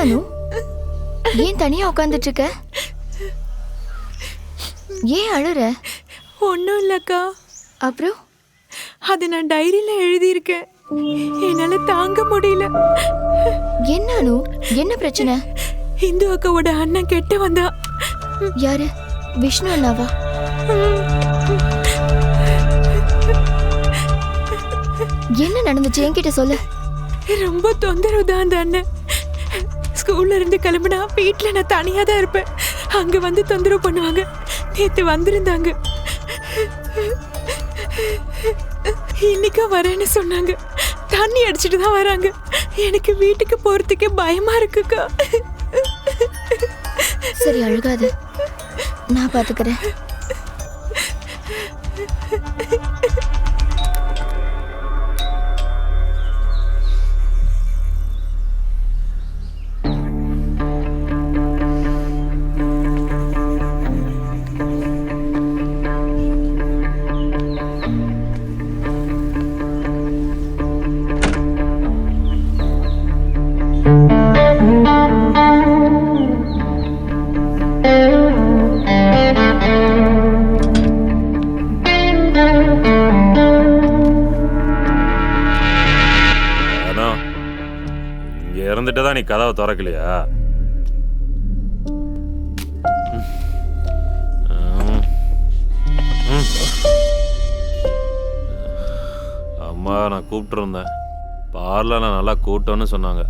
அனு ஏன் தனியா உட்காந்துட்டு இருக்க ஏன் அழுற? ஒன்றும் இல்லைக்கா. அப்புறம்? அது நான் டைரியில் எழுதியிருக்கேன். என்னால் தாங்க முடியல. என்ன அனு? என்ன பிரச்சனை? இந்து அக்காவோட அண்ணன் கெட்ட வந்தா. யாரு? விஷ்ணு அண்ணாவா? என்ன நடந்துச்சு? என்கிட்ட சொல்லு. ரொம்ப தொந்தரவு தான் அந்த அண்ணன். ஸ்கூல்ல இருந்து கிளம்புனா வீட்டில் நான் தனியாக தான் இருப்பேன். அங்கே வந்து தொந்தரவு பண்ணுவாங்க. நேற்று வந்திருந்தாங்க. இன்னைக்கும் வரேன்னு சொன்னாங்க. தண்ணி அடிச்சிட்டு தான் வராங்க. எனக்கு வீட்டுக்கு போகிறதுக்கே பயமா இருக்குக்கா. சரி அழுகாது. நான் பார்த்துக்கிறேன் இருந்துட்டு தான் நீ கதவை திறக்கலையா? அம்மா நான் கூப்பிட்டுருந்தேன். பார்லர் நல்லா கூட்டம்னு சொன்னாங்க.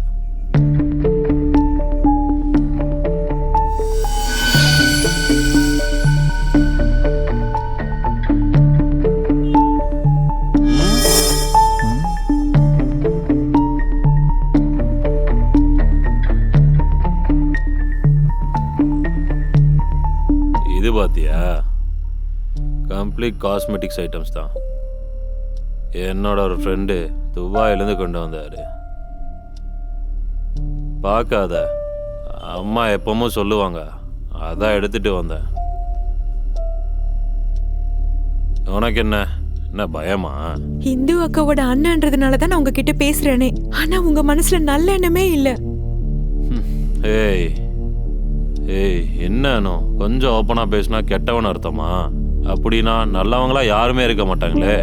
இது பாத்தியா? கம்ப்ளீட் காஸ்மெட்டிக்ஸ் ஐட்டம்ஸ் தான். என்னோட ஒரு ஃப்ரெண்டு துபாயிலேருந்து கொண்டு வந்தார். பார்க்காத அம்மா எப்பவும் சொல்லுவாங்க. அதான் எடுத்துட்டு வந்தேன். உனக்கு என்ன? என்ன பயமா? இந்து அக்காவோட அண்ணன்றதுனால தான் நான் உங்ககிட்ட பேசுறேனே. ஆனா உங்க மனசுல நல்ல எண்ணமே இல்லை ஏய் ஏய் என்னனோ? கொஞ்சம் ஓப்பனாக பேசினா கெட்டவன் அர்த்தமா? அப்படின்னா நல்லவங்களா யாருமே இருக்க மாட்டாங்களே.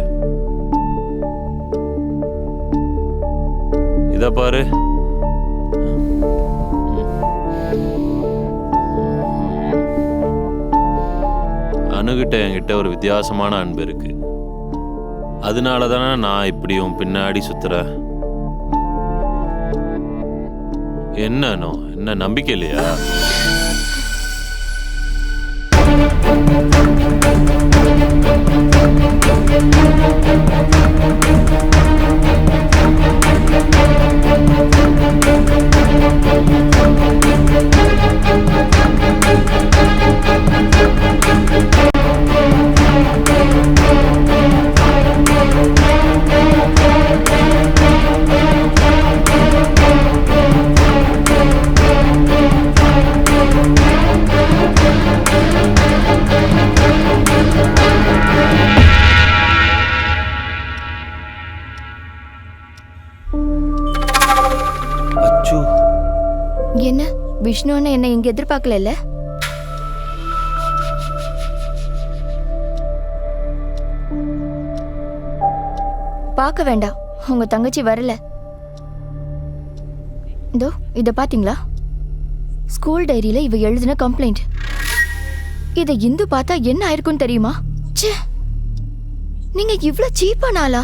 இத பாரு. அணுகிட்ட என்கிட்ட ஒரு வித்தியாசமான அன்பு இருக்கு. அதனால தானே நான் இப்படியும் பின்னாடி சுத்துறேன் என்னனோ? என்ன நம்பிக்கை இல்லையா? விஷ்ணுன்னு என்ன இங்க எதிர்பார்க்கல பார்க்க வேண்டாம். உங்க தங்கச்சி வரல. இதோ இத பாத்தீங்களா? ஸ்கூல் டைரியில இவ எழுதின கம்ப்ளைண்ட். இத இந்து பார்த்தா என்ன ஆயிருக்கும்னு தெரியுமா? ச்சே! நீங்க இவ்ளோ சீப்பா நாளா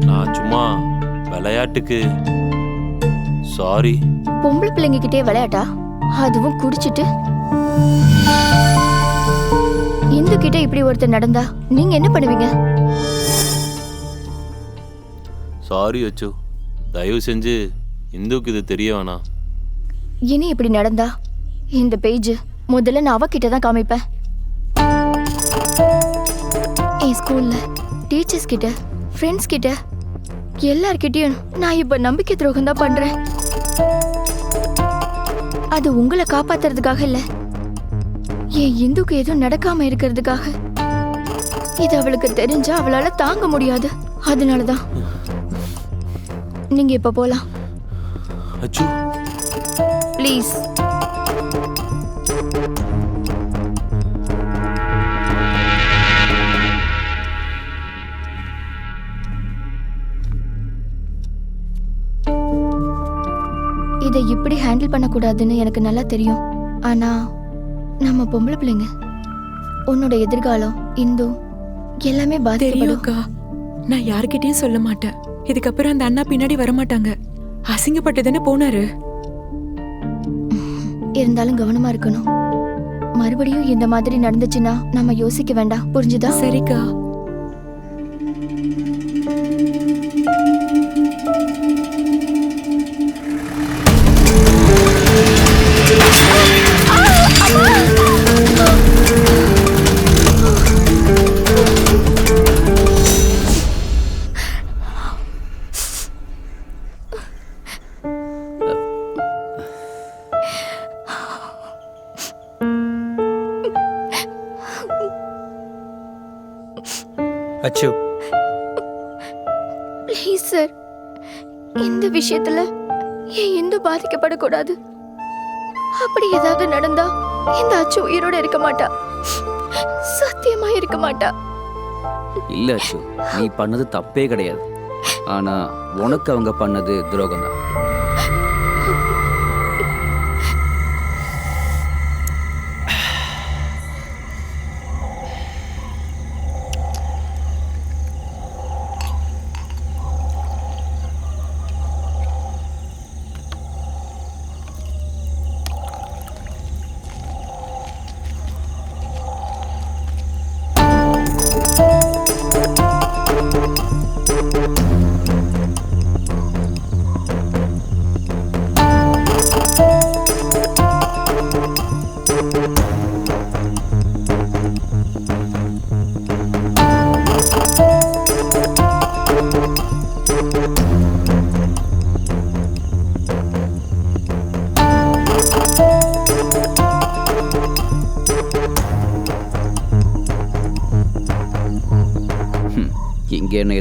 நான் சும்மா விளையாட்டுக்கு. சாரி பொம்பளை பிள்ளைங்க கிட்டே விளையாட்டா? அதுவும் குடிச்சிட்டு. இந்து கிட்ட இப்படி ஒருத்தர் நடந்தா நீங்க என்ன பண்ணுவீங்க? சாரி அச்சு. தயவு செஞ்சு இந்துக்கு இது தெரிய வேணாம். இனி இப்படி நடந்தா? இந்த பேஜ் முதல்ல நான் அவகிட்ட தான் காமிப்பேன். என் ஸ்கூல்ல டீச்சர்ஸ் கிட்ட ஃப்ரெண்ட்ஸ் கிட்ட எல்லார்கிட்டயும் நான் இப்ப நம்பிக்கை துரோகம் தான் பண்றேன். அது உங்களை காப்பாத்துறதுக்காக இல்ல. என் இந்துக்கு எதுவும் நடக்காம இருக்கிறதுக்காக. இது அவளுக்கு தெரிஞ்சா அவளால தாங்க முடியாது. அதனாலதான். நீங்க இப்ப போலாம். ப்ளீஸ் இதை இப்படி ஹேண்டில் பண்ணக்கூடாதுன்னு எனக்கு நல்லா தெரியும். ஆனா நம்ம பொம்பளை பிள்ளைங்க உன்னோட எதிர்காலம் இந்து எல்லாமே பாதிக்கப்படும். தெரியும்க்கா நான் யார்கிட்டயும் சொல்ல மாட்டேன். இதுக்கப்புறம் அந்த அண்ணா பின்னாடி வர மாட்டாங்க அசிங்கப்பட்டு தானே போனாரு. இருந்தாலும் கவனமா இருக்கணும். மறுபடியும் இந்த மாதிரி நடந்துச்சுன்னா நம்ம யோசிக்க வேண்டாம். புரிஞ்சுதா? சரிக்கா. ப்ளீஸ் சார் இந்த விஷயத்துல என் இந்து பாதிக்கப்படக்கூடாது? அப்படி ஏதாவது நடந்தா இந்த அச்சு உயிரோட இருக்க மாட்டா. சத்தியமா இருக்க மாட்டா. இல்ல அச்சு நீ பண்ணது தப்பே கிடையாது. ஆனா உனக்கு அவங்க பண்ணது துரோகம் தான்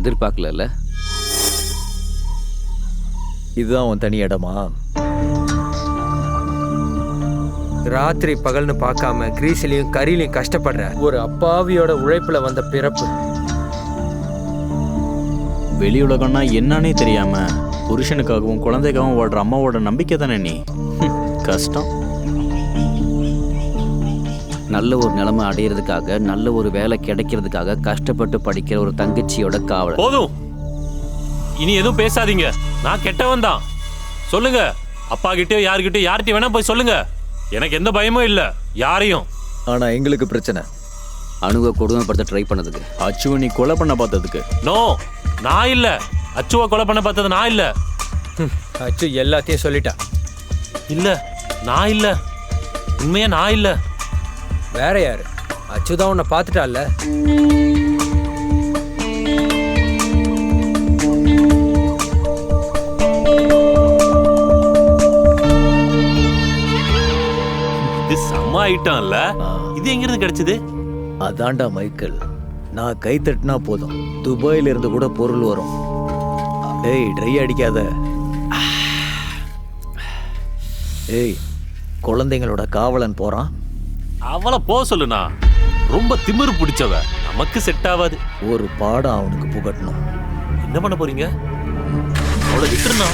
இங்க என்ன எதிர்பார்க்கல இதுதான் உன் தனி இடமா? ராத்திரி பகல்னு பார்க்காம கிரீஸ்லயும் கரியிலையும் கஷ்டப்படுற ஒரு அப்பாவியோட உழைப்புல வந்த பிறப்பு. வெளி உலகம்னா என்னன்னே தெரியாம புருஷனுக்காகவும் குழந்தைக்காகவும் ஓடுற அம்மாவோட நம்பிக்கை தானே நீ? கஷ்டம். நல்ல ஒரு நிலைமை அடையிறதுக்காக நல்ல ஒரு வேலை கிடைக்கிறதுக்காக கஷ்டப்பட்டு படிக்கிற ஒரு தங்கச்சியோட காவலர். போதும். இனி எதுவும் பேசாதீங்க. நான் கெட்டவன் தான். சொல்லுங்க. அப்பா கிட்டயோ யார்கிட்டயோ யார்கிட்டயும் வேணா போய் சொல்லுங்க. எனக்கு எந்த பயமும் இல்ல. யாரையும். ஆனா எங்களுக்கு பிரச்சனை. அணுவை கொடுமைப்படுத்த ட்ரை பண்ணதுக்கு. அச்சுவை நீ கொலை பண்ண பார்த்ததுக்கு. நோ நான் இல்ல. அச்சுவை கொலை பண்ண பார்த்தது நான் இல்ல. அச்சு எல்லாத்தையும் சொல்லிட்டா. இல்ல. நான் இல்ல. உண்மையா நான் இல்ல. வேற யாரு? அச்சு தான் உன்னை பார்த்துட்டால இது செம்ம ஐட்டம் இல்ல இது எங்க இருந்து கிடைச்சது? அதான்டா மைக்கேல். நான் கை தட்டினா போதும். துபாயில இருந்து கூட பொருள் வரும். ஏய் ட்ரை அடிக்காத. ஏய் குழந்தைங்களோட காவலன் போறான். அவளை போக சொல்லுண்ணா. ரொம்ப திமிரு பிடிச்சவ. நமக்கு செட் ஆகாது ஒரு பாடம் அவனுக்கு புகட்டணும். என்ன பண்ண போறீங்க? அவளை விட்டுருண்ணா.